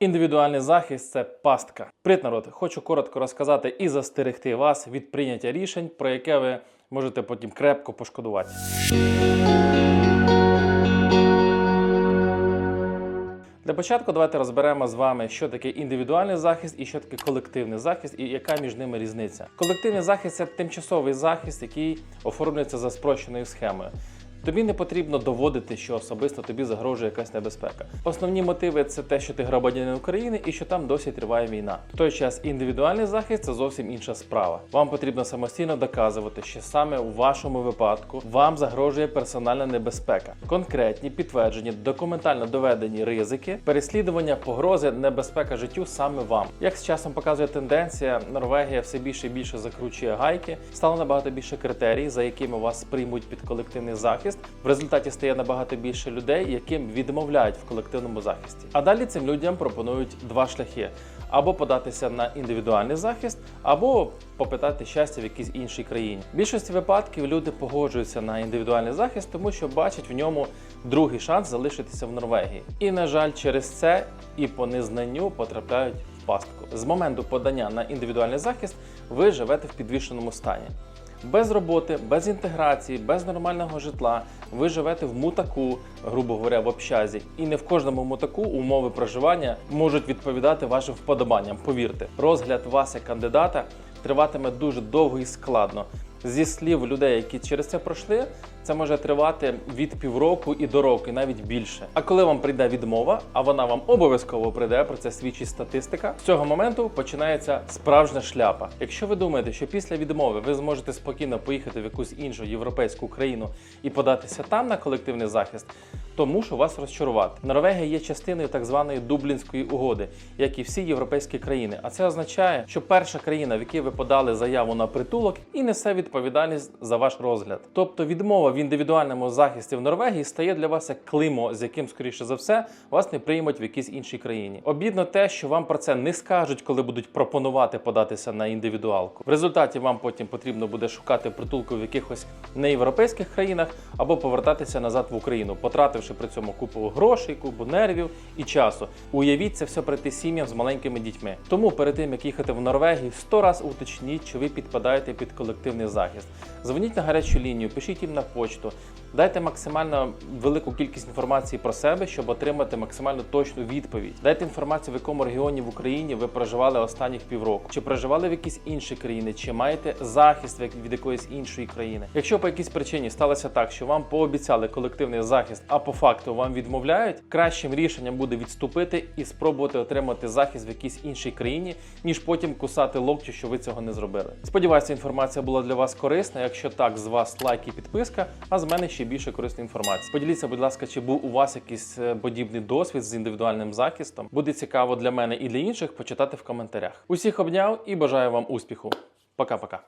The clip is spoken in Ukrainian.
Індивідуальний захист це пастка. Привіт, народ! Хочу коротко розказати і застерегти вас від прийняття рішень, про яке ви можете потім крепко пошкодувати. Для початку давайте розберемо з вами, що таке індивідуальний захист і що таке колективний захист, і яка між ними різниця. Колективний захист це тимчасовий захист, який оформлюється за спрощеною схемою. Тобі не потрібно доводити, що особисто тобі загрожує якась небезпека. Основні мотиви це те, що ти громадянин України і що там досі триває війна. В той час індивідуальний захист це зовсім інша справа. Вам потрібно самостійно доказувати, що саме у вашому випадку вам загрожує персональна небезпека, конкретні підтверджені, документально доведені ризики, переслідування, погрози, небезпека життю саме вам. Як з часом показує тенденція, Норвегія все більше і більше закручує гайки, стало набагато більше критерій, за якими вас приймуть під колективний захист. В результаті стає набагато більше людей, яким відмовляють в колективному захисті. А далі цим людям пропонують два шляхи: або податися на індивідуальний захист, або попитати щастя в якійсь іншій країні. В більшості випадків люди погоджуються на індивідуальний захист, тому що бачать в ньому другий шанс залишитися в Норвегії. І на жаль, через це і по незнанню потрапляють в пастку. З моменту подання на індивідуальний захист ви живете в підвішеному стані. Без роботи, без інтеграції, без нормального житла ви живете в мутаку, грубо говоря, в общазі. І не в кожному мутаку умови проживання можуть відповідати вашим вподобанням. Повірте, розгляд вас як кандидата триватиме дуже довго і складно. Зі слів людей, які через це пройшли, це може тривати від півроку і до року, і навіть більше. А коли вам прийде відмова, а вона вам обов'язково прийде, про це свідчить статистика. З цього моменту починається справжня шляпа. Якщо ви думаєте, що після відмови ви зможете спокійно поїхати в якусь іншу європейську країну і податися там на колективний захист, то мушу вас розчарувати. Норвегія є частиною так званої Дублінської угоди, як і всі європейські країни. А це означає, що перша країна, в якій ви подали заяву на притулок, і несе відповідальність за ваш розгляд. Тобто відмова в індивідуальному захисті в Норвегії стає для вас як климо, з яким, скоріше за все, вас не приймуть в якійсь іншій країні. Обідно те, що вам про це не скажуть, коли будуть пропонувати податися на індивідуалку. В результаті вам потім потрібно буде шукати притулку в якихось неєвропейських країнах або повертатися назад в Україну, потративши при цьому купу грошей, купу нервів і часу. Уявіть це все прийти сім'ям з маленькими дітьми. Тому перед тим як їхати в Норвегію, сто раз уточніть, чи ви підпадаєте під колективний захист. Дзвоніть на гарячу лінію, пишіть їм на почту. Дайте максимально велику кількість інформації про себе, щоб отримати максимально точну відповідь. Дайте інформацію, в якому регіоні в Україні ви проживали останніх півроку, чи проживали в якійсь іншій країні, чи маєте захист від якоїсь іншої країни. Якщо по якійсь причині сталося так, що вам пообіцяли колективний захист, а по факту вам відмовляють, кращим рішенням буде відступити і спробувати отримати захист в якійсь іншій країні, ніж потім кусати локті, що ви цього не зробили. Сподіваюся, інформація була для вас корисна. Якщо так, з вас лайк і підписка, а з мене ще більше корисної інформації. Поділіться, будь ласка, чи був у вас якийсь е, подібний досвід з індивідуальним захистом. Буде цікаво для мене і для інших почитати в коментарях. Усіх обняв і бажаю вам успіху. Пока-пока.